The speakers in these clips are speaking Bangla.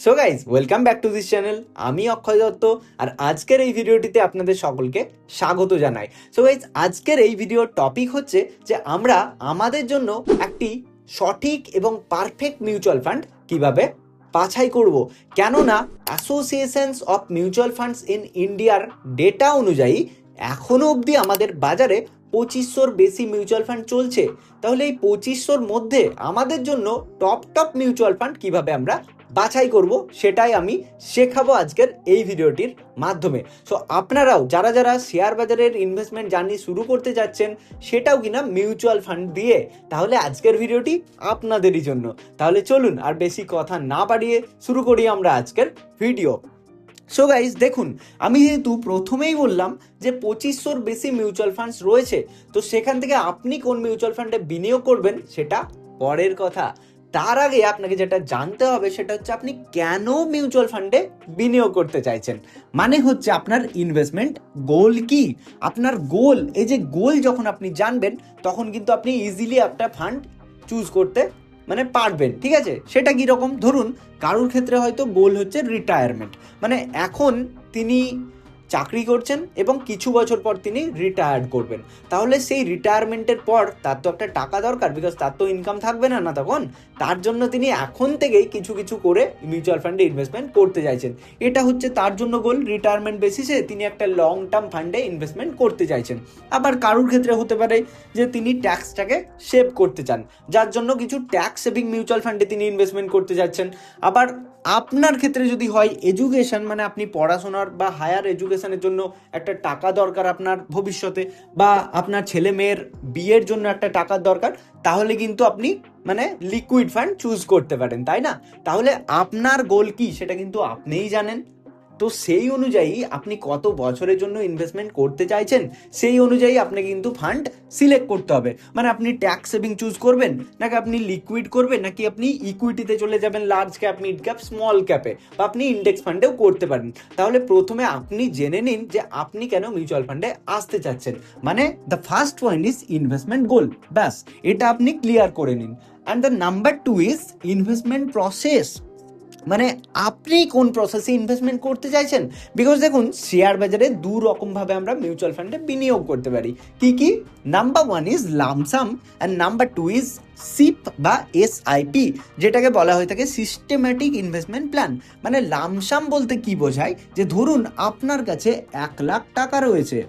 So guys welcome back to this channel আমি অক্ষয় দত্ত আর আজকের এই ভিডিওটিতে আপনাদের সকলকে স্বাগত জানাই। সো গাইজ আজকের এই ভিডিওর টপিক হচ্ছে যে আমরা আমাদের জন্য একটি সঠিক এবং পারফেক্ট মিউচুয়াল ফান্ড কীভাবে বাছাই করব। কেননা associations of mutual funds in ইন্ডিয়ার ডেটা অনুযায়ী এখনও অবধি আমাদের বাজারে পঁচিশশোর বেশি মিউচুয়াল ফান্ড চলছে। তাহলে এই পঁচিশশোর মধ্যে আমাদের জন্য টপ টপ মিউচুয়াল ফান্ড কীভাবে আমরা বাছাই করব, সেটাই আমি শেখাবো আজকের এই ভিডিওটির মাধ্যমে। সো আপনারাও যারা যারা শেয়ার বাজারের ইনভেস্টমেন্ট জার্নি শুরু করতে যাচ্ছেন, সেটাও কিনা মিউচুয়াল ফান্ড দিয়ে, তাহলে আজকের ভিডিওটি আপনাদেরই জন্য। তাহলে চলুন আর বেশি কথা না বাড়িয়ে শুরু করি আমরা আজকের ভিডিও। সো গাইজ দেখুন, আমি যেহেতু প্রথমেই বললাম যে পঁচিশশোর বেশি মিউচুয়াল ফান্ডস রয়েছে, তো সেখান থেকে আপনি কোন মিউচুয়াল ফান্ডে বিনিয়োগ করবেন, সেটা পরের কথা। তার আগে আপনাকে যেটা জানতে হবে সেটা হচ্ছে আপনি কেন মিউচুয়াল ফান্ডে বিনিয়োগ করতে চাইছেন? মানে হচ্ছে আপনার ইনভেস্টমেন্ট গোল কি? আপনার গোল এই যে গোল যখন আপনি জানবেন, তখন কিন্তু আপনি ইজিলি একটা ফান্ড চুজ করতে মানে পারবেন, ঠিক আছে? সেটা কীরকম? ধরুন, কারোর ক্ষেত্রে হয়তো গোল হচ্ছে রিটায়ারমেন্ট মানে এখন তিনি চাকরি করছেন এবং কিছু বছর পর তিনি রিটায়ার্ড করবেন। তাহলে সেই রিটায়ারমেন্টের পর তার তো একটা টাকা দরকার বিকজ তার তো ইনকাম থাকবে না না তখন? তার জন্য তিনি এখন থেকেই কিছু কিছু করে মিউচুয়াল ফান্ডে ইনভেস্টমেন্ট করতে চাইছেন। এটা হচ্ছে তার জন্য গোল রিটায়ারমেন্ট বেসিসে তিনি একটা লং টার্ম ফান্ডে ইনভেস্টমেন্ট করতে চাইছেন। আবার কারুর ক্ষেত্রে হতে পারে যে তিনি ট্যাক্সটাকে সেভ করতে চান, যার জন্য কিছু ট্যাক্স সেভিং মিউচুয়াল ফান্ডে তিনি ইনভেস্টমেন্ট করতে যাচ্ছেন। আবার আপনার ক্ষেত্রে যদি হয় এডুকেশন মানে আপনি পড়াশোনার বা হায়ার এডুকেশনের জন্য একটা টাকা দরকার আপনার ভবিষ্যতে বা আপনার ছেলে মেয়ের বিয়ের জন্য একটা টাকার দরকার, তাহলে কিন্তু আপনি মানে লিকুইড ফান্ড চুজ করতে পারেন, তাই না? তাহলে আপনার গোল কি সেটা কিন্তু আপনিই জানেন। তো সেই অনুযায়ী আপনি কত বছরের জন্য ইনভেস্টমেন্ট করতে চাইছেন, সেই অনুযায়ী আপনাকে কিন্তু ফান্ড সিলেক্ট করতে হবে। মানে আপনি ট্যাক্স সেভিং চুজ করবেন, নাকি আপনি লিকুইড করবেন, নাকি আপনি ইকুইটিতে চলে যাবেন large cap mid cap small ক্যাপে বা আপনি ইন্ডেক্স ফান্ডেও করতে পারেন। তাহলে প্রথমে আপনি জেনে নিন যে আপনি কেন মিউচুয়াল ফান্ডে আসতে চাচ্ছেন। মানে the first point is investment goal ব্যাস, এটা আপনি ক্লিয়ার করে নিন। And the number two is investment process মানে আপনি কোন প্রসেসে ইনভেস্টমেন্ট করতে চাইছেন? বিকজ দেখুন শেয়ার বাজারে দু রকমভাবে আমরা মিউচুয়াল ফান্ডে বিনিয়োগ করতে পারি। কি কি? Number one is lump sum and number two is SIP বা এস এসআইপি যেটাকে বলা হয়ে থাকে সিস্টেম্যাটিক ইনভেস্টমেন্ট প্ল্যান মানে লামসাম বলতে কি বোঝায়? যে ধরুন, আপনার কাছে এক লাখ টাকা রয়েছে।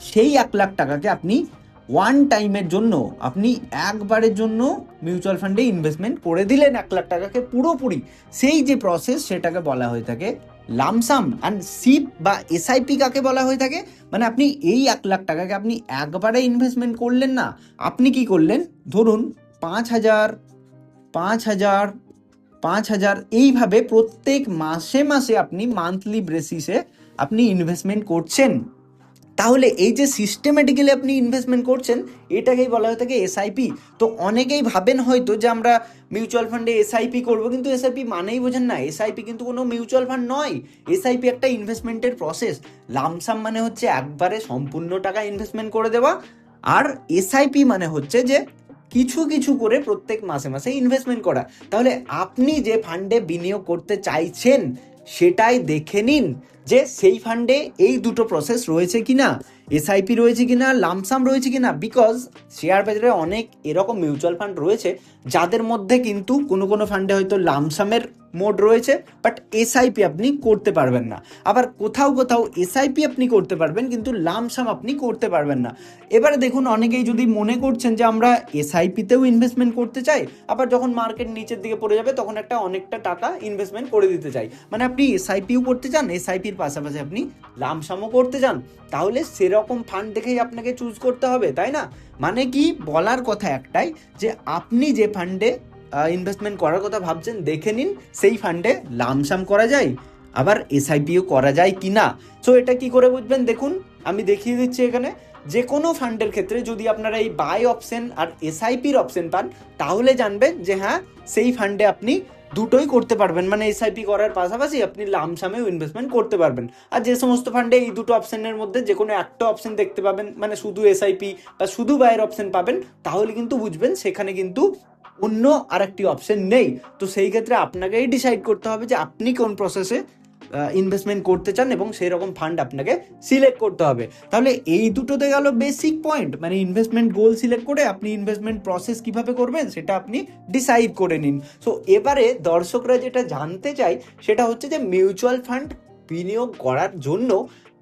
সেই এক লাখ টাকাকে আপনি ওয়ান টাইমের জন্য আপনি একবারের জন্য মিউচুয়াল ফান্ডে ইনভেস্টমেন্ট করে দিলেন এক লাখ টাকাকে পুরোপুরি। সেই যে প্রসেস সেটাকে বলা হয়ে থাকে লামসাম অ্যান্ড সিপ বা এসআইপি কাকে বলা হয়ে থাকে? মানে আপনি এই এক লাখ টাকাকে আপনি একবারে ইনভেস্টমেন্ট করলেন না। আপনি কি করলেন? ধরুন পাঁচ হাজার পাঁচ হাজার পাঁচ হাজার এইভাবে প্রত্যেক মাসে মাসে আপনি মান্থলি বেসিসে আপনি ইনভেস্টমেন্ট করছেন। তাহলে এই যে সিস্টেমেটিক্যালি আপনি ইনভেস্টমেন্ট করছেন, এটাকেই বলা হয়ে থাকে এসআইপি তো অনেকেই ভাবেন হয়তো যে আমরা মিউচুয়াল ফান্ডে এসআইপি করব, কিন্তু এসআইপি মানেই বোঝেন না। এসআইপি কিন্তু কোনো মিউচুয়াল ফান্ড নয়। এসআইপি একটা ইনভেস্টমেন্টের প্রসেস লামসাম মানে হচ্ছে একবারে সম্পূর্ণ টাকা ইনভেস্টমেন্ট করে দেওয়া। আর এসআইপি মানে হচ্ছে যে কিছু কিছু করে প্রত্যেক মাসে মাসে ইনভেস্টমেন্ট করা। তাহলে আপনি যে ফান্ডে বিনিয়োগ করতে চাইছেন, সেটাই দেখে নিন। যে সেই ফান্ডে এই দুটো প্রসেস রয়েছে কি না এসআইপি রয়েছে কি না লামসাম রয়েছে কি না বিকজ শেয়ার বাজারে অনেক এরকম মিউচুয়াল ফান্ড রয়েছে, যাদের মধ্যে কিন্তু কোনো কোনো ফান্ডে হয়তো লামসামের মোড রয়েছে বাট এসআইপি আপনি করতে পারবেন না। আবার কোথাও কোথাও এসআইপি আপনি করতে পারবেন, কিন্তু লামসাম আপনি করতে পারবেন না। এবারে দেখুন, অনেকেই যদি মনে করছেন যে আমরা এসআইপিতেও ইনভেস্টমেন্ট করতে চাই, আবার যখন মার্কেট নিচের দিকে পড়ে যাবে, তখন একটা অনেকটা টাকা ইনভেস্টমেন্ট করে দিতে চাই। মানে আপনি এসআইপিও করতে চান এসআইপির পাশাপাশি আপনি লামসামও করতে চান। তাহলে সেরকম ফান্ড দেখেই আপনাকে চুজ করতে হবে, তাই না? মানে কি? বলার কথা একটাই যে আপনি যে ফান্ডে ইনভেস্টমেন্ট করার কথা ভাবছেন, দেখে নিন, সেই ফান্ডে লামসাম করা যায়, আবার এসআইপিও করা যায় কি না সো এটা কি করে বুঝবেন? দেখুন, আমি দেখিয়ে দিচ্ছি এখানে, যে কোনো ফান্ডের ক্ষেত্রে যদি আপনারা এই বাই অপশন আর এসআইপির অপশন পান, তাহলে জানবেন যে হ্যাঁ সেই ফান্ডে আপনি দুটোই করতে পারবেন। মানে এসআইপি করার পাশাপাশি আপনি লামসামেও ইনভেস্টমেন্ট করতে পারবেন। আর যে সমস্ত ফান্ডে এই দুটো অপশনের মধ্যে যে কোনো একটা অপশন দেখতে পাবেন মানে শুধু এসআইপি বা শুধু বাইয়ের অপশন পাবেন, তাহলে কিন্তু বুঝবেন সেখানে কিন্তু অন্য আরেকটি অপশন নেই। তো সেই ক্ষেত্রে আপনাকেই ডিসাইড করতে হবে যে আপনি কোন প্রসেসে ইনভেস্টমেন্ট করতে চান এবং সেই রকম ফান্ড আপনাকে সিলেক্ট করতে হবে। তাহলে এই দুটোতে গেল বেসিক পয়েন্ট মানে ইনভেস্টমেন্ট গোল সিলেক্ট করে আপনি ইনভেস্টমেন্ট প্রসেস কীভাবে করবেন সেটা আপনি ডিসাইড করে নিন। সো এবারে দর্শকরা যেটা জানতে চাই সেটা হচ্ছে যে মিউচুয়াল ফান্ড বিনিয়োগ করার জন্য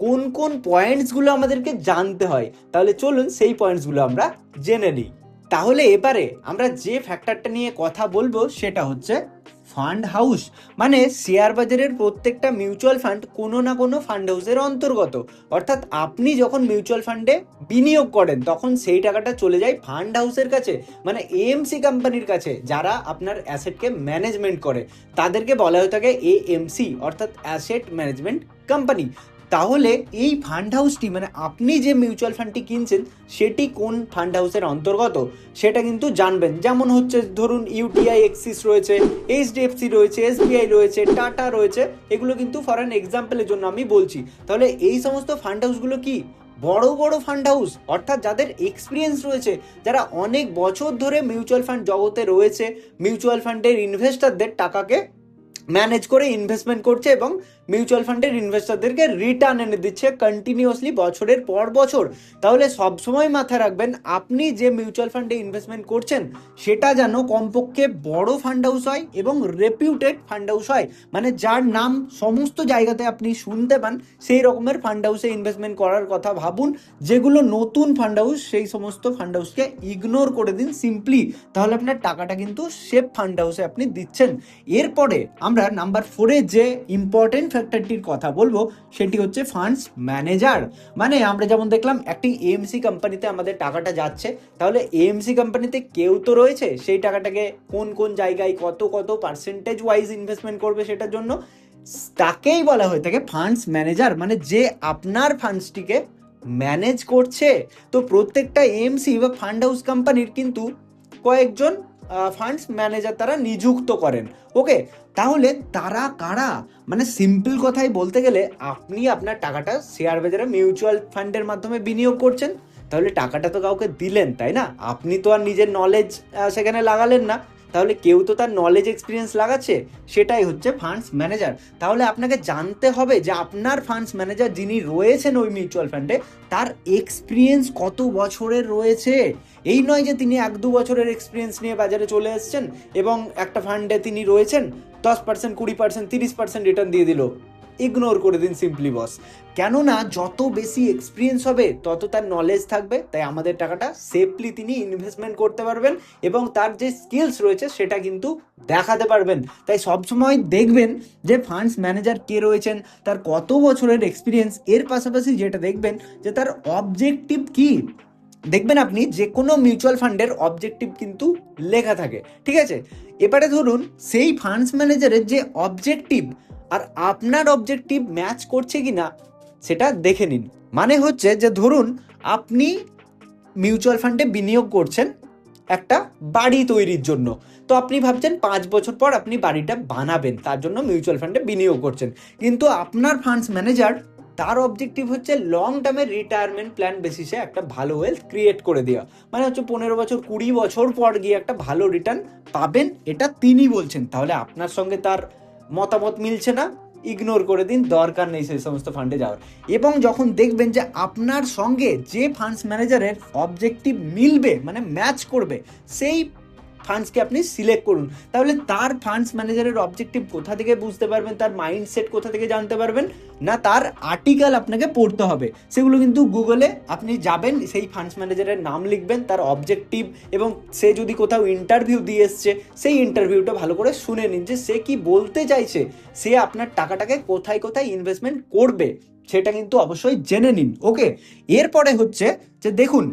কোন কোন পয়েন্টসগুলো আমাদেরকে জানতে হয়। তাহলে চলুন সেই পয়েন্টসগুলো আমরা জেনে নিই। তাহলে এবারে আমরা যে ফ্যাক্টরটা নিয়ে কথা বলব সেটা হচ্ছে ফান্ড হাউস মানে শেয়ার বাজারের প্রত্যেকটা মিউচুয়াল ফান্ড কোনো না কোনো ফান্ড হাউসের অন্তর্গত। অর্থাৎ আপনি যখন মিউচুয়াল ফান্ডে বিনিয়োগ করেন, তখন সেই টাকাটা চলে যায় ফান্ড হাউসের কাছে মানে এএমসি কোম্পানির কাছে, যারা আপনার অ্যাসেটকে ম্যানেজমেন্ট করে। তাদেরকে বলা হয়ে থাকে এএমসি অর্থাৎ অ্যাসেট ম্যানেজমেন্ট কোম্পানি তাহলে এই ফান্ড হাউসটি মানে আপনি যে মিউচুয়াল ফান্ডটি কিনছেন, সেটি কোন ফান্ড হাউসের অন্তর্গত? সেটা কিন্তু জানবেন। যেমন হচ্ছে, ধরুন ইউটিআই এক্সিস রয়েছে এইচডিএফসি রয়েছে এসবিআই রয়েছে টাটা রয়েছে, এগুলো কিন্তু ফর অ্যান এক্সাম্পলের জন্য আমি বলছি। তাহলে এই সমস্ত ফান্ড হাউসগুলো কি? বড় বড় ফান্ড হাউস অর্থাৎ যাদের এক্সপিরিয়েন্স রয়েছে, যারা অনেক বছর ধরে মিউচুয়াল ফান্ড জগতে রয়েছে মিউচুয়াল ফান্ডের ইনভেস্টারদের টাকাকে ম্যানেজ করে ইনভেস্টমেন্ট করছে এবং মিউচুয়াল ফান্ডের ইনভেস্টরদেরকে রিটার্ন এনে দিচ্ছে কন্টিনিউয়াসলি বছরের পর বছর। তাহলে সবসময় মাথায় রাখবেন, আপনি যে মিউচুয়াল ফান্ডে ইনভেস্টমেন্ট করছেন, সেটা যেন কমপক্ষে বড় ফান্ড হাউস হয় এবং রেপিউটেড ফান্ড হাউস হয়। মানে যার নাম সমস্ত জায়গাতে আপনি শুনতে পান, সেই রকমের ফান্ড হাউসে ইনভেস্টমেন্ট করার কথা ভাবুন। যেগুলো নতুন ফান্ড হাউস সেই সমস্ত ফান্ড হাউসকে ইগনোর করে দিন সিম্পলি তাহলে আপনার টাকাটা কিন্তু সেফ ফান্ড হাউসে আপনি দিচ্ছেন। এরপরে আমরা নাম্বার ফোরে যে ইম্পর্টেন্ট ফ্যাক্টরটির কথা বলব, সেটি হচ্ছে ফান্ডস ম্যানেজার মানে আমরা যেমন দেখলাম, একটি এএমসি কোম্পানিতে আমাদের টাকাটা যাচ্ছে, তাহলে এএমসি কোম্পানিতে কেউ তো রয়েছে, সেই টাকাটাকে কোন কোন জায়গায় কত কত পার্সেন্টেজ ওয়াইজ ইনভেস্টমেন্ট করবে সেটার জন্য তাকেই বলা হয়ে থাকে ফান্ডস ম্যানেজার মানে যে আপনার ফান্ডসটিকে ম্যানেজ করছে। তো প্রত্যেকটা এএমসি বা ফান্ড হাউস কোম্পানির কিন্তু কয়েকজন ফান্ডস ম্যানেজার তারা নিযুক্ত করেন। ওকে তাহলে তারা কারা? মানে সিম্পল কথাই বলতে গেলে আপনি আপনার টাকাটা শেয়ার বাজারে মিউচুয়াল ফান্ডের মাধ্যমে বিনিয়োগ করছেন। তাহলে টাকাটা তো কাউকে দিলেন, তাই না? আপনি তো আর নিজের নলেজ সেখানে লাগালেন না। তাহলে কেউ তো তার নলেজ এক্সপিরিয়েন্স লাগাচ্ছে, সেটাই হচ্ছে ফান্ডস ম্যানেজার তাহলে আপনাকে জানতে হবে যে আপনার ফান্ডস ম্যানেজার যিনি রয়েছেন ওই মিউচুয়াল ফান্ডে তার এক্সপিরিয়েন্স কত বছরের রয়েছে? এই নয় যে তিনি এক দু বছরের এক্সপিরিয়েন্স নিয়ে বাজারে চলে এসছেন এবং একটা ফান্ডে তিনি রয়েছেন, দশ পার্সেন্ট কুড়ি পার্সেন্ট তিরিশ পার্সেন্ট রিটার্ন দিয়ে দিল। ইগনোর করে দিন সিম্পলি বস কেননা যত বেশি এক্সপিরিয়েন্স হবে, তত তার নলেজ থাকবে, তাই আমাদের টাকাটা সেফলি তিনি ইনভেস্টমেন্ট করতে পারবেন এবং তার যে স্কিলস রয়েছে সেটা কিন্তু দেখাতে পারবেন। তাই সবসময় দেখবেন যে ফান্ডস ম্যানেজার কে রয়েছেন, তার কত বছরের এক্সপিরিয়েন্স এর পাশাপাশি যেটা দেখবেন যে তার অবজেক্টিভ কি। দেখবেন আপনি যে কোনো মিউচুয়াল ফান্ডের অবজেক্টিভ কিন্তু লেখা থাকে, ঠিক আছে? এবারে ধরুন, সেই ফান্ডস ম্যানেজারের যে অবজেক্টিভ আর আপনার অবজেক্টিভ ম্যাচ করছে কি না সেটা দেখে নিন। মানে হচ্ছে যে ধরুন, আপনি মিউচুয়াল ফান্ডে বিনিয়োগ করছেন একটা বাড়ি তৈরির জন্য। তো আপনি ভাবছেন পাঁচ বছর পর আপনি বাড়িটা বানাবেন, তার জন্য মিউচুয়াল ফান্ডে বিনিয়োগ করছেন। কিন্তু আপনার ফান্ডস ম্যানেজার তার অবজেক্টিভ হচ্ছে লং টার্মের রিটায়ারমেন্ট প্ল্যান বেসিসে একটা ভালো ওয়েলথ ক্রিয়েট করে দেওয়া। মানে হচ্ছে পনেরো বছর, কুড়ি বছর পর গিয়ে একটা ভালো রিটার্ন পাবেন, এটা তিনি বলছেন। তাহলে আপনার সঙ্গে তার মতামত মিলছে না ইগনোর করে দিন, দরকার নেই সেই সমস্ত ফান্ডে যাওয়ার। এবং যখন দেখবেন যে আপনার সঙ্গে যে ফান্ডস ম্যানেজারের অবজেক্টিভ মিলবে মানে ম্যাচ করবে, সেই ফান্ডসকে আপনি সিলেক্ট করুন। তাহলে তার ফান্ডস ম্যানেজারের অবজেক্টিভ কোথা থেকে বুঝতে পারবেন? তার মাইন্ডসেট কোথা থেকে জানতে পারবেন? না, তার আর্টিকেল আপনাকে পড়তে হবে। সেগুলো কিন্তু গুগলে আপনি যাবেন, সেই ফান্ডস ম্যানেজারের নাম লিখবেন, তার অবজেক্টিভ এবং সে যদি কোথাও ইন্টারভিউ দিয়ে এসছে, সেই ইন্টারভিউটা ভালো করে শুনে নিন যে সে কি বলতে চাইছে। সে আপনার টাকাটাকে কোথায় কোথায় ইনভেস্টমেন্ট করবে, সেটা কিন্তু অবশ্যই জেনে নিন ওকে এরপরে হচ্ছে যে দেখুন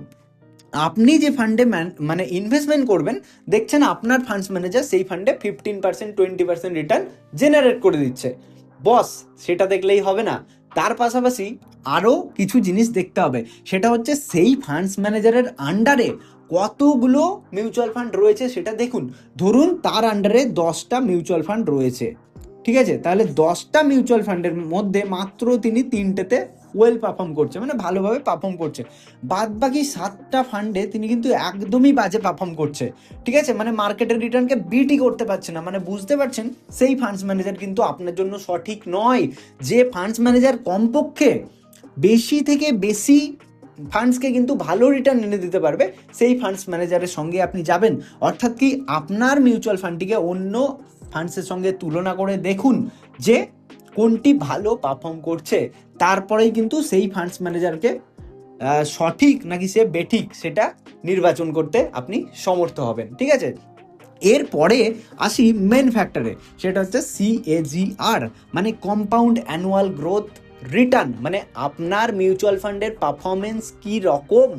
আপনি যে ফান্ডে মানে ইনভেস্টমেন্ট করবেন, দেখছেন আপনার ফান্ডস ম্যানেজার সেই ফান্ডে fifteen percent twenty percent return generate করে দিচ্ছে। বস সেটা দেখলেই হবে না। তার পাশাপাশি আরও কিছু জিনিস দেখতে হবে। সেটা হচ্ছে সেই ফান্ডস ম্যানেজারের আন্ডারে কতগুলো মিউচুয়াল ফান্ড রয়েছে সেটা দেখুন। ধরুন তার আন্ডারে দশটা মিউচুয়াল ফান্ড রয়েছে। ঠিক আছে? তাহলে দশটা মিউচুয়াল ফান্ডের মধ্যে মাত্র তিনি তিনটেতে ওয়েল পারফর্ম করছে মানে ভালোভাবে পারফর্ম করছে। বাদ বাকি সাতটা ফান্ডে তিনি কিন্তু একদমই বাজে পারফর্ম করছে। ঠিক আছে? মানে মার্কেটের রিটার্নকে বিটই করতে পারছে না। মানে বুঝতে পারছেন? সেই ফান্ডস ম্যানেজার কিন্তু আপনার জন্য সঠিক নয়। যে ফান্ডস ম্যানেজার কমপক্ষে বেশি থেকে বেশি ফান্ডসকে কিন্তু ভালো রিটার্ন এনে দিতে পারবে, সেই ফান্ডস ম্যানেজারের সঙ্গে আপনি যাবেন। অর্থাৎ কি আপনার মিউচুয়াল ফান্ডটিকে অন্য ফান্ডসের সঙ্গে তুলনা করে দেখুন যে কোনটি ভালো পারফর্ম করছে, তারপরেই কিন্তু সেই ফান্ডস ম্যানেজারকে সঠিক নাকি সে বেঠিক সেটা নির্বাচন করতে আপনি সমর্থ হবেন, ঠিক আছে? এরপরে আসি মেন ফ্যাক্টরে সেটা হচ্ছে সিএজিআর মানে কম্পাউন্ড অ্যানুয়াল গ্রোথ রিটার্ন মানে আপনার মিউচুয়াল ফান্ডের পারফরমেন্স কি রকম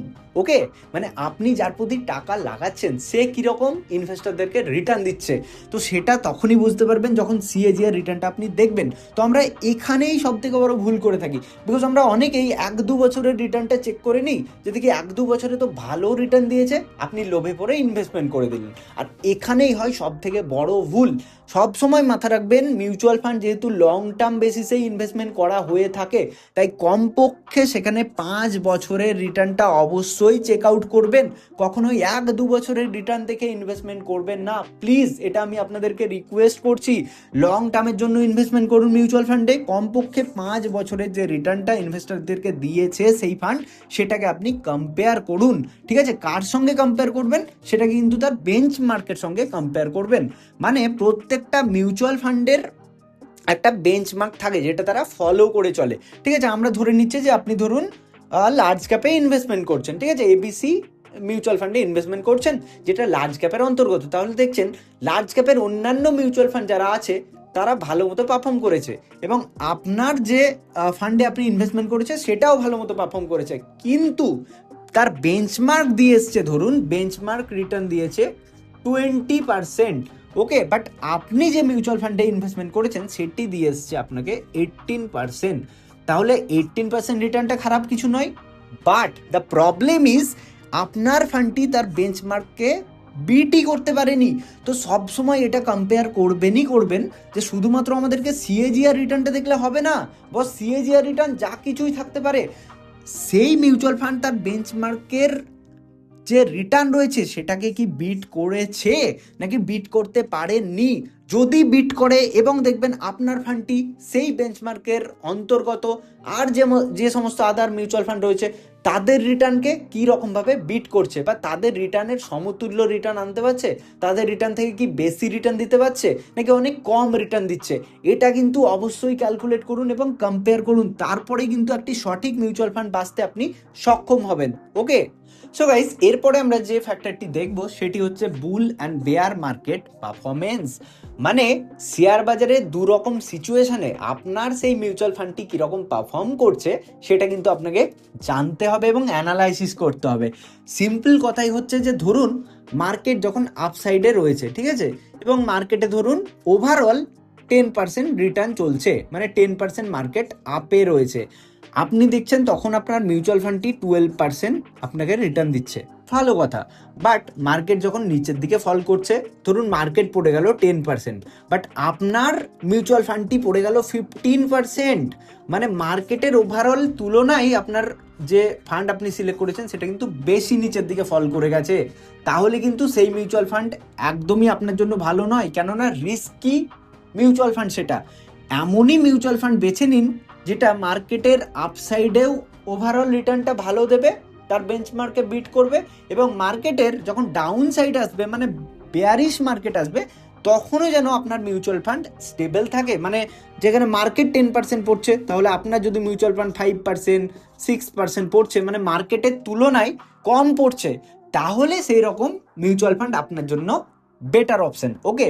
ওকে? মানে আপনি যার প্রতি টাকা লাগাচ্ছেন, সে কীরকম ইনভেস্টরদেরকে রিটার্ন দিচ্ছে? তো সেটা তখনই বুঝতে পারবেন যখন সিএজিআর রিটার্নটা আপনি দেখবেন। তো আমরা এখানেই সব থেকে বড় ভুল করে থাকি। বিকজ আমরা অনেকেই এক দু বছরের রিটার্নটা চেক করে নিই। যে দেখি এক দু বছরে তো ভালো রিটার্ন দিয়েছে, আপনি লোভে পড়ে ইনভেস্টমেন্ট করে দিলেন। আর এখানেই হয় সব থেকে বড় ভুল। সব সময় মাথা রাখবেন মিউচুয়াল ফান্ড যেহেতু লং টার্ম বেসিসে ইনভেস্টমেন্ট করা হয়ে থাকে, তাই কমপক্ষে সেখানে পাঁচ বছরের রিটার্নটা অবশ্যই চেক আউট করবেন। কখনোই এক দু বছরের রিটার্ন দেখে ইনভেস্টমেন্ট করবেন না। প্লিজ এটা আমি আপনাদেরকে রিকোয়েস্ট করছি। লং টার্মের জন্য ইনভেস্টমেন্ট করুন মিউচুয়াল ফান্ডে কমপক্ষে পাঁচ বছরের যে রিটার্নটা ইনভেস্টরদেরকে দিয়েছে সেই ফান্ড সেটাকে আপনি কম্পেয়ার করুন। ঠিক আছে? কার সঙ্গে কম্পেয়ার করবেন? সেটা কিন্তু তার বেঞ্চ মার্কের সঙ্গে কম্পেয়ার করবেন। মানে প্রত্যেকটা মিউচুয়াল ফান্ডের একটা বেঞ্চমার্ক থাকে, যেটা তারা ফলো করে চলে। ঠিক আছে? আমরা ধরে নিচ্ছি যে আপনি ধরুন লার্জ ক্যাপে ইনভেস্টমেন্ট করছেন, ঠিক আছে? এবিসি মিউচুয়াল ফান্ডে ইনভেস্টমেন্ট করছেন, যেটা লার্জ ক্যাপের অন্তর্গত। তাহলে দেখছেন লার্জ ক্যাপের অন্যান্য মিউচুয়াল ফান্ড যারা আছে, তারা ভালো মতো পারফর্ম করেছে। এবং আপনার যে ফান্ডে আপনি ইনভেস্টমেন্ট করেছে সেটাও ভালো মতো পারফর্ম করেছে। কিন্তু তার বেঞ্চমার্ক দিয়ে এসছে, ধরুন বেঞ্চমার্ক রিটার্ন দিয়েছে টোয়েন্টি পার্সেন্ট ওকে বাট আপনি যে মিউচুয়াল ফান্ডে ইনভেস্টমেন্ট করেছেন, সেটি দিয়ে এসছে আপনাকে এইটিন পার্সেন্ট তাহলে এইটিন পার্সেন্ট রিটার্নটা খারাপ কিছু নয়। বাট দ্য প্রবলেম ইজ আপনার ফান্ডটি তার বেঞ্চমার্ককে বিটি করতে পারেনি। তো সব সময় এটা কম্পেয়ার করবেনই করবেন যে শুধুমাত্র আমাদেরকে সিএজিআর রিটার্নটা দেখলে হবে না, বস সিএজিআর রিটার্ন যা কিছুই থাকতে পারে। সেই মিউচুয়াল ফান্ড তার বেঞ্চমার্কের যে রিটার্ন রয়েছে সেটাকে কি বিট করেছে নাকি বিট করতে পারেনি যদি বিট করে এবং দেখবেন আপনার ফান্ডটি সেই বেঞ্চমার্কের অন্তর্গত আর যে যে সমস্ত আদার মিউচুয়াল ফান্ড রয়েছে, তাদের রিটার্নকে কী রকমভাবে বিট করছে বা তাদের রিটার্নের সমতুল্য রিটার্ন আনতে পারছে? তাদের রিটার্ন থেকে কি বেশি রিটার্ন দিতে পারছে নাকি অনেক কম রিটার্ন দিচ্ছে? এটা কিন্তু অবশ্যই ক্যালকুলেট করুন এবং কম্পেয়ার করুন। তারপরেই কিন্তু একটি সঠিক মিউচুয়াল ফান্ড বাঁচতে আপনি সক্ষম হবেন। ওকে সো গাইস এরপরে আমরা যে ফ্যাক্টরটি দেখব, সেটি হচ্ছে bull and bear market performance মানে শেয়ার বাজারে দু রকম সিচুয়েশনে আপনার সেই মিউচুয়াল ফান্ডটি কীরকম পারফর্ম করছে, সেটা কিন্তু আপনাকে জানতে হবে এবং অ্যানালাইসিস করতে হবে। সিম্পল কথাই হচ্ছে যে ধরুন মার্কেট যখন আপসাইডে রয়েছে, ঠিক আছে? এবং মার্কেটে ধরুন ওভারঅল টেন পার্সেন্ট রিটার্ন চলছে মানে টেন পার্সেন্ট মার্কেট আপে রয়েছে। আপনি দেখছেন তখন আপনার মিউচুয়াল ফান্ডটি টুয়েলভ পার্সেন্ট আপনাকে রিটার্ন দিচ্ছে। ভালো কথা। বাট মার্কেট যখন নিচের দিকে ফল করছে, ধরুন মার্কেট পড়ে গেল টেন পার্সেন্ট বাট আপনার মিউচুয়াল ফান্ডটি পড়ে গেল ফিফটিন পার্সেন্ট মানে মার্কেটের ওভারঅল তুলনায় আপনার যে ফান্ড আপনি সিলেক্ট করেছেন, সেটা কিন্তু বেশি নিচের দিকে ফল করে গেছে। তাহলে কিন্তু সেই মিউচুয়াল ফান্ড একদমই আপনার জন্য ভালো নয়, কেননা রিস্কি মিউচুয়াল ফান্ড সেটা। এমনই মিউচুয়াল ফান্ড বেছে নিন যেটা মার্কেটের আপসাইডেও ওভারঅল রিটার্নটা ভালো দেবে, তার বেঞ্চমার্কে বিট করবে এবং মার্কেটের যখন ডাউন সাইড আসবে মানে বেয়ারিশ মার্কেট আসবে, তখনও যেন আপনার মিউচুয়াল ফান্ড স্টেবল থাকে। মানে যেখানে মার্কেট টেন পার্সেন্ট পড়ছে, তাহলে আপনার যদি mutual fund five percent six percent পড়ছে মানে মার্কেটের তুলনায় কম পড়ছে, তাহলে সেই রকম মিউচুয়াল ফান্ড আপনার জন্য বেটার অপশন ওকে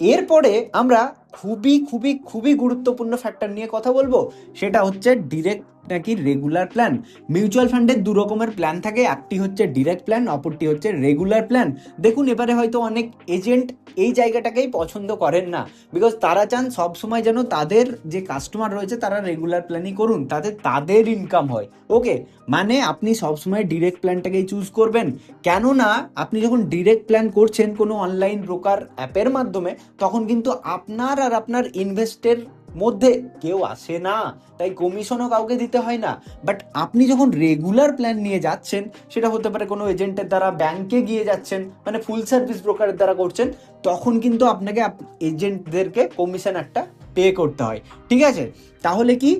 এরপরে আমরা খুবই খুবই খুবই গুরুত্বপূর্ণ ফ্যাক্টর নিয়ে কথা বলব। সেটা হচ্ছে ডিরেক্ট নাকি রেগুলার প্ল্যান মিউচুয়াল ফান্ডের দু রকমের প্ল্যান থাকে, একটি হচ্ছে ডিরেক্ট প্ল্যান অপরটি হচ্ছে রেগুলার প্ল্যান দেখুন, এবারে হয়তো অনেক এজেন্ট এই জায়গাটাকেই পছন্দ করেন না। বিকজ তারা চান সব সময় যেন তাদের যে কাস্টমার রয়েছে, তারা রেগুলার প্ল্যানই করুন, তাতে তাদের ইনকাম হয়। ওকে মানে আপনি সবসময় ডিরেক্ট প্ল্যানটাকেই চুজ করবেন। কেননা, আপনি যখন ডিরেক্ট প্ল্যান করছেন কোনো অনলাইন ব্রোকার অ্যাপের মাধ্যমে, তখন কিন্তু আপনার আর আপনার ইনভেস্টের মধ্যে কেউ আসে না, তাই কমিশনও কাউকে দিতে হয় না। বাট আপনি যখন রেগুলার প্ল্যান নিয়ে যাচ্ছেন, সেটা হতে পারে কোনো এজেন্টের দ্বারা ব্যাংকে গিয়ে যাচ্ছেন মানে ফুল সার্ভিস ব্রোকারের দ্বারা করছেন, তখন কিন্তু আপনাকে এজেন্টদেরকে কমিশন একটা পে করতে হয়। ঠিক আছে? তাহলে কি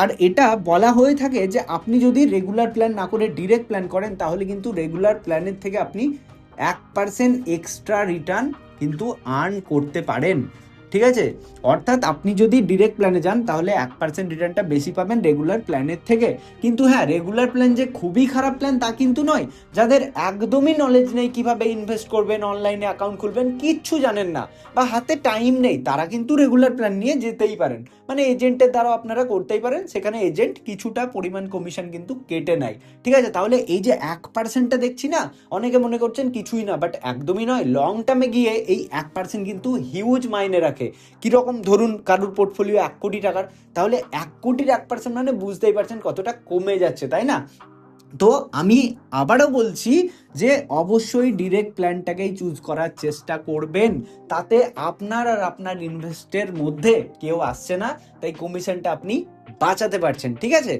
আর এটা বলা হয়ে থাকে যে আপনি যদি রেগুলার প্ল্যান না করে ডিরেক্ট প্ল্যান করেন, তাহলে কিন্তু রেগুলার প্ল্যানের থেকে আপনি এক পার্সেন্ট এক্সট্রা রিটার্ন কিন্তু আর্ন করতে পারেন। ঠিক আছে? অর্থাৎ আপনি যদি ডিরেক্ট প্ল্যানে যান, তাহলে এক পার্সেন্ট রিটার্নটা বেশি পাবেন রেগুলার প্ল্যানের থেকে। কিন্তু হ্যাঁ রেগুলার প্ল্যান যে খুবই খারাপ প্ল্যান তা কিন্তু নয়। যাদের একদমই নলেজ নেই কীভাবে ইনভেস্ট করবেন অনলাইনে অ্যাকাউন্ট খুলবেন, কিচ্ছু জানেন না বা হাতে টাইম নেই, তারা কিন্তু রেগুলার প্ল্যান নিয়ে যেতেই পারেন। মানে এজেন্টের দ্বারা আপনারা করতেই পারেন, সেখানে এজেন্ট কিছুটা পরিমাণ কমিশন কিন্তু কেটে নেয়। ঠিক আছে? তাহলে এই যে এক পার্সেন্টটা দেখছি না, অনেকে মনে করছেন কিছুই না বাট একদমই নয়। লং টার্মে গিয়ে এই এক পার্সেন্ট কিন্তু হিউজ মাইনে রাখে। কীরকম ধরুন কারুর পোর্টফোলিও এক কোটি টাকার, তাহলে এক কোটির এক পার্সেন্ট মানে বুঝতেই পারছেন কতটা কমে যাচ্ছে, তাই না? তো আমি আবারও বলছি যে অবশ্যই ডিরেক্ট প্ল্যানটাকেই চুজ করার চেষ্টা করবেন। তাতে আপনার আর আপনার ইনভেস্টের মধ্যে কেউ আসছে না, তাই কমিশনটা আপনি বাঁচাতে পারছেন, ঠিক আছে?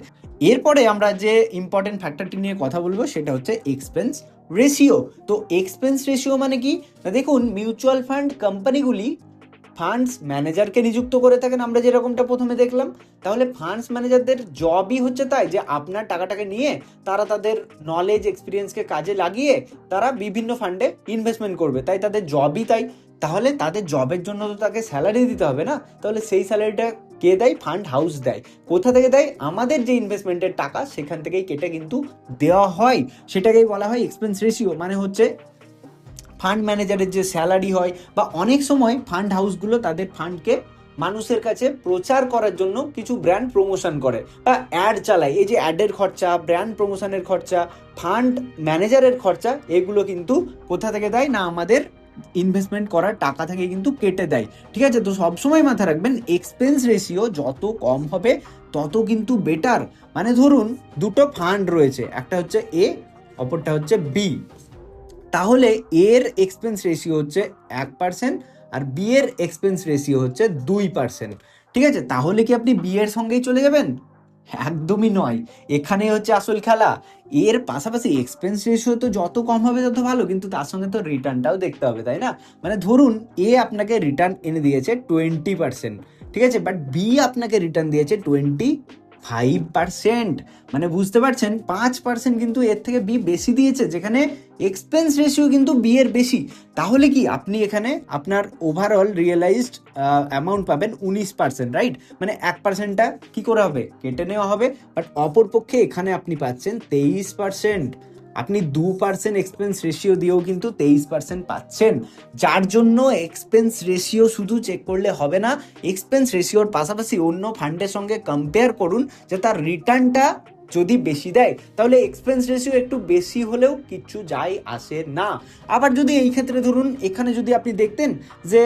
এরপরে আমরা যে ইম্পর্টেন্ট ফ্যাক্টরটি নিয়ে কথা বলব সেটা হচ্ছে এক্সপেন্স রেশিও তো এক্সপেন্স রেশিও মানে কি? দেখুন মিউচুয়াল ফান্ড কোম্পানিগুলি ফান্ডস ম্যানেজারকে নিযুক্ত করে থাকেন, আমরা যেরকমটা প্রথমে দেখলাম, তাহলে ফান্ডস ম্যানেজারদের জবই হচ্ছে তাই যে আপনার টাকাটাকে নিয়ে তারা তাদের নলেজ এক্সপিরিয়েন্সকে কাজে লাগিয়ে তারা বিভিন্ন ফান্ডে ইনভেস্টমেন্ট করবে। তাই তাদের জবই তাই। তাহলে তাদের জবের জন্য তো তাকে স্যালারি দিতে হবে না? তাহলে সেই স্যালারিটা কে দেয়? ফান্ড হাউস দেয়। কোথা থেকে দেয়? আমাদের যে ইনভেস্টমেন্টের টাকা, সেখান থেকেই কেটে কিন্তু দেওয়া হয়। সেটাকেই বলা হয় এক্সপেন্স রেশিও মানে হচ্ছে ফান্ড ম্যানেজারের যে স্যালারি হয় বা অনেক সময় ফান্ড হাউসগুলো তাদের ফান্ডকে মানুষের কাছে প্রচার করার জন্য কিছু ব্র্যান্ড প্রমোশন করে বা অ্যাড চালায়। এই যে অ্যাডের খরচা ব্র্যান্ড প্রমোশনের খরচা ফান্ড ম্যানেজারের খরচা, এগুলো কিন্তু কোথা থেকে দেয়? না, আমাদের ইনভেস্টমেন্ট করার টাকা থেকে কিন্তু কেটে দেয়। ঠিক আছে? তো সবসময় মাথায় রাখবেন এক্সপেন্স রেশিও যত কম হবে, তত কিন্তু বেটার মানে ধরুন, দুটো ফান্ড রয়েছে। একটা হচ্ছে এ অপরটা হচ্ছে বি তাহলে এর এক্সপেন্স রেশিও হচ্ছে এক পার্সেন্ট আর বি এর এক্সপেন্স রেশিও হচ্ছে দুই পার্সেন্ট ঠিক আছে? তাহলে কি আপনি বি এর সঙ্গেই চলে যাবেন? একদমই নয়। এখানেই হচ্ছে আসল খেলা। এর পাশাপাশি এক্সপেন্স রেশিও তো যত কম হবে, তত ভালো। কিন্তু তার সঙ্গে তো রিটার্নটাও দেখতে হবে, তাই না? মানে ধরুন এ আপনাকে রিটার্ন এনে দিয়েছে টোয়েন্টি পার্সেন্ট ঠিক আছে? বাট বি আপনাকে রিটার্ন দিয়েছে টোয়েন্টি ফাইভ পার্সেন্ট। মানে বুঝতে পারছেন, পাঁচ পার্সেন্ট কিন্তু এর থেকে বি বেশি দিয়েছে, যেখানে এক্সপেন্স রেশিও কিন্তু বি এর বেশি। তাহলে কি আপনি এখানে আপনার ওভারঅল রিয়েলাইজড অ্যামাউন্ট পাবেন উনিশ পার্সেন্ট রাইট মানে এক পার্সেন্টটা কী করে হবে? কেটে নেওয়া হবে বাট অপরপক্ষে এখানে আপনি পাচ্ছেন তেইশ পার্সেন্ট। আপনি দু পার্সেন্ট এক্সপেন্স রেশিও দিয়েও কিন্তু তেইশ পার্সেন্ট পাচ্ছেন। যার জন্য এক্সপেন্স রেশিও শুধু চেক করলে হবে না এক্সপেন্স রেশিওর পাশাপাশি অন্য ফান্ডের সঙ্গে কম্পেয়ার করুন, যে তার রিটার্নটা যদি বেশি দেয়, তাহলে এক্সপেন্স রেশিও একটু বেশি হলেও কিচ্ছু যায় আসে না। আবার যদি এই ক্ষেত্রে ধরুন, এখানে যদি আপনি দেখতেন যে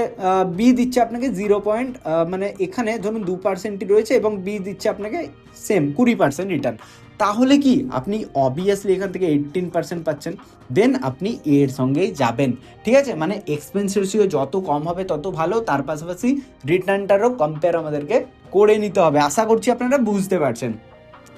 বি দিচ্ছে আপনাকে জিরো পয়েন্ট মানে এখানে ধরুন দু পার্সেন্টই রয়েছে এবং বি দিচ্ছে আপনাকে সেম কুড়ি পার্সেন্ট রিটার্ন তাহলে কি আপনি অবভিয়াসলি এখান থেকে এইটিন পার্সেন্ট পাচ্ছেন দেন আপনি এর সঙ্গেই যাবেন। ঠিক আছে? মানে এক্সপেন্স রেশিও যত কম হবে তত ভালো, তার পাশাপাশি রিটার্নটারও কম্পেয়ার আমাদেরকে করে নিতে হবে। আশা করছি আপনারা বুঝতে পারছেন।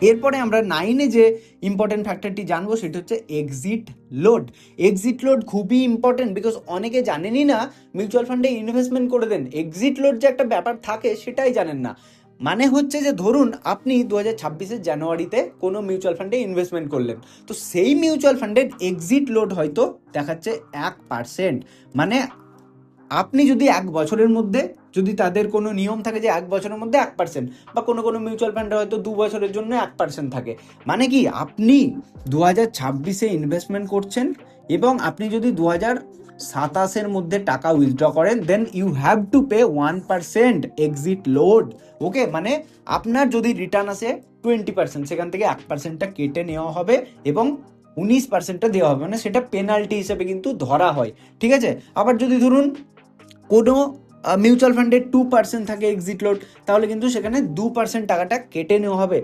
এরপরে আমরা নাইনে যে ইম্পর্টেন্ট ফ্যাক্টরটি জানব, সেটা হচ্ছে এক্সিট লোড এক্সিট লোড খুবই ইম্পর্টেন্ট বিকজ অনেকে জানেনই না মিউচুয়াল ফান্ডে ইনভেস্টমেন্ট করে দেন। এক্সিট লোড যে একটা ব্যাপার থাকে, সেটাই জানেন না। মানে হচ্ছে যে ধরুন আপনি দু হাজার ছাব্বিশের জানুয়ারিতে কোনো মিউচুয়াল ফান্ডে ইনভেস্টমেন্ট করলেন। তো সেই মিউচুয়াল ফান্ডের এক্সিট লোড হয়তো দেখাচ্ছে এক পার্সেন্ট মানে আপনি যদি এক বছরের মধ্যে, যদি তাদের কোনো নিয়ম থাকে যে এক বছরের মধ্যে এক পার্সেন্ট বা কোনো কোনো মিউচুয়াল ফান্ডে হয়তো দু বছরের জন্য এক পার্সেন্ট থাকে। মানে কি, আপনি দু হাজার ছাব্বিশে ইনভেস্টমেন্ট করছেন এবং আপনি যদি দু হাজার সাতাশের মধ্যে টাকা উইথড্র করেন then you have to pay one percent exit load okay মানে আপনার যদি রিটার্ন আসে টোয়েন্টি পার্সেন্ট সেখান থেকে এক পার্সেন্টটা কেটে নেওয়া হবে এবং উনিশ পার্সেন্টটা দেওয়া হবে। মানে সেটা পেনাল্টি হিসেবে কিন্তু ধরা হয়। ঠিক আছে? আবার যদি ধরুন কোনো মিউচুয়াল ফান্ডে টু পার্সেন্ট থাকে এক্সিট লোড তাহলে কিন্তু সেখানে দু পার্সেন্ট টাকাটা কেটে নেওয়া হবে।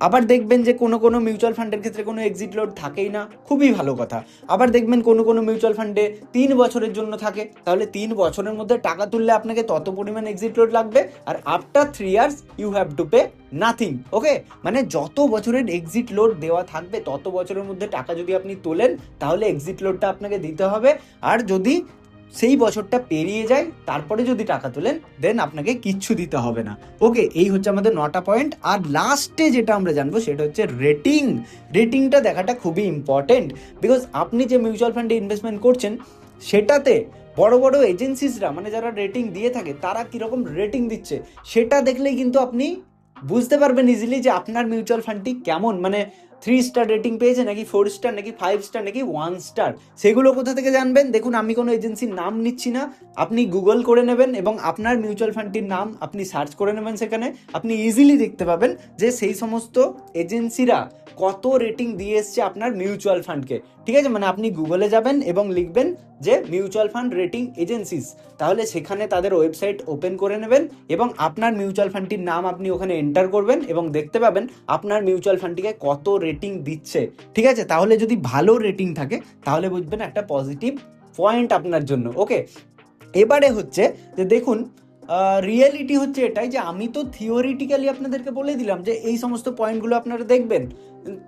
আবার দেখবেন যে কোনো কোনো মিউচুয়াল ফান্ডের ক্ষেত্রে কোনো এক্সিট লোড থাকেই না, খুবই ভালো কথা। আবার দেখবেন কোনো কোনো মিউচুয়াল ফান্ডে তিন বছরের জন্য থাকে, তাহলে তিন বছরের মধ্যে টাকা তুললে আপনাকে তত পরিমাণ এক্সিট লোড লাগবে, আর after three years you have to pay nothing okay মানে যত বছরের এক্সিট লোড দেওয়া থাকবে, তত বছরের মধ্যে টাকা যদি আপনি তোলেন, তাহলে এক্সিট লোডটা আপনাকে দিতে হবে। আর যদি সেই বছরটা পেরিয়ে যায়, তারপরে যদি টাকা তোলেন দেন আপনাকে কিচ্ছু দিতে হবে না। ওকে এই হচ্ছে আমাদের নটা পয়েন্ট আর লাস্টে যেটা আমরা জানব সেটা হচ্ছে রেটিং রেটিংটা দেখাটা খুবই ইম্পর্টেন্ট বিকজ আপনি যে মিউচুয়াল ফান্ডে ইনভেস্টমেন্ট করছেন, সেটাতে বড় বড় এজেন্সিসরা মানে যারা রেটিং দিয়ে থাকে, তারা কীরকম রেটিং দিচ্ছে, সেটা দেখলেই কিন্তু আপনি বুঝতে পারবেন ইজিলি যে আপনার মিউচুয়াল ফান্ডটি কেমন। মানে থ্রি স্টার রেটিং পেয়েছে নাকি ফোর স্টার নাকি ফাইভ স্টার নাকি ওয়ান স্টার সেগুলো কোথা থেকে জানবেন? দেখুন, আমি কোনো এজেন্সির নাম নিচ্ছি না। আপনি গুগল করে নেবেন এবং আপনার মিউচুয়াল ফান্ডটির নাম আপনি সার্চ করে নেবেন সেখানে, আপনি ইজিলি দেখতে পাবেন যে সেই সমস্ত এজেন্সিরা কত রেটিং দিয়ে এসছে আপনার মিউচুয়াল ফান্ডকে ঠিক আছে? মানে আপনি গুগলে যাবেন এবং লিখবেন যে মিউচুয়াল ফান্ড রেটিং এজেন্সিস তাহলে সেখানে তাদের ওয়েবসাইট ওপেন করে নেবেন এবং আপনার মিউচুয়াল ফান্ডটির নাম আপনি ওখানে এন্টার করবেন এবং দেখতে পাবেন আপনার মিউচুয়াল ফান্ডটিকে কত রেটিং দিচ্ছে। ঠিক আছে? তাহলে যদি ভালো রেটিং থাকে, তাহলে বুঝবেন একটা পজিটিভ পয়েন্ট আপনার জন্য। ওকে এবারে হচ্ছে যে দেখুন রিয়েলিটি হচ্ছে এটাই যে আমি তো থিওরিটিক্যালি আপনাদেরকে বলে দিলাম যে এই সমস্ত পয়েন্টগুলো আপনারা দেখবেন।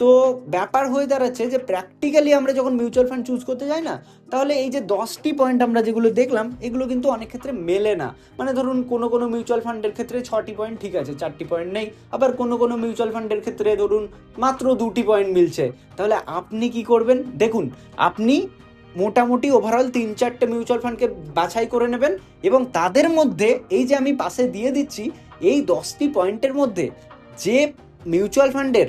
তো ব্যাপার হয়ে দাঁড়াচ্ছে যে প্র্যাকটিক্যালি আমরা যখন মিউচুয়াল ফান্ড চুজ করতে যাই না, তাহলে এই যে দশটি পয়েন্ট আমরা যেগুলো দেখলাম, এগুলো কিন্তু অনেক ক্ষেত্রে মেলে না। মানে ধরুন, কোনো কোনো মিউচুয়াল ফান্ডের ক্ষেত্রে ছটি পয়েন্ট ঠিক আছে, চারটি পয়েন্ট নেই। আবার কোনো কোনো মিউচুয়াল ফান্ডের ক্ষেত্রে ধরুন, মাত্র দুটি পয়েন্ট মিলছে। তাহলে আপনি কি করবেন? দেখুন, আপনি মোটামুটি ওভারঅল তিন চারটে মিউচুয়াল ফান্ডকে বাছাই করে নেবেন এবং তাদের মধ্যে এই যে আমি পাশে দিয়ে দিচ্ছি, এই দশটি পয়েন্টের মধ্যে যে মিউচুয়াল ফান্ডের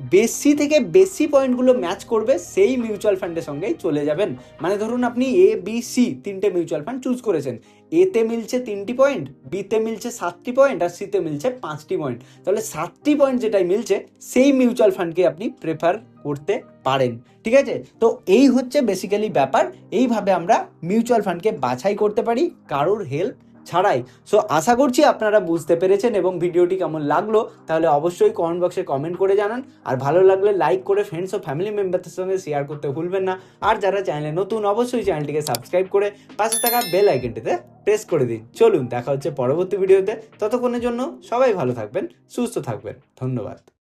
বেশি থেকে বেশি পয়েন্টগুলো ম্যাচ করবে, সেই মিউচুয়াল ফান্ডের সঙ্গেই চলে যাবেন। মানে ধরুন আপনি এ বি সি তিনটে মিউচুয়াল ফান্ড চুজ করেছেন। এতে মিলছে তিনটি পয়েন্ট বিতে মিলছে সাতটি পয়েন্ট আর সিতে মিলছে পাঁচটি পয়েন্ট তাহলে সাতটি পয়েন্ট যেটাই মিলছে, সেই মিউচুয়াল ফান্ডকে আপনি প্রেফার করতে পারেন, ঠিক আছে? তো এই হচ্ছে বেসিক্যালি ব্যাপার। এইভাবে আমরা মিউচুয়াল ফান্ডকে বাছাই করতে পারি, কারোর হেল্প ছাড়াই। সো আশা করছি আপনারা বুঝতে পেরেছেন এবং ভিডিওটি কেমন লাগল, তাহলে অবশ্যই কমেন্ট বক্সে কমেন্ট করে জানান। আর ভালো লাগলে লাইক করে ফ্রেন্ডস ও ফ্যামিলি মেম্বারদের সঙ্গে শেয়ার করতে ভুলবেন না। আর যারা চ্যানেলে নতুন, অবশ্যই চ্যানেলটিকে সাবস্ক্রাইব করে পাশে থাকা বেল আইকনটিতে প্রেস করে দিন। চলুন, দেখা হচ্ছে পরবর্তী ভিডিওতে। ততক্ষণের জন্য সবাই ভালো থাকবেন, সুস্থ থাকবেন। ধন্যবাদ।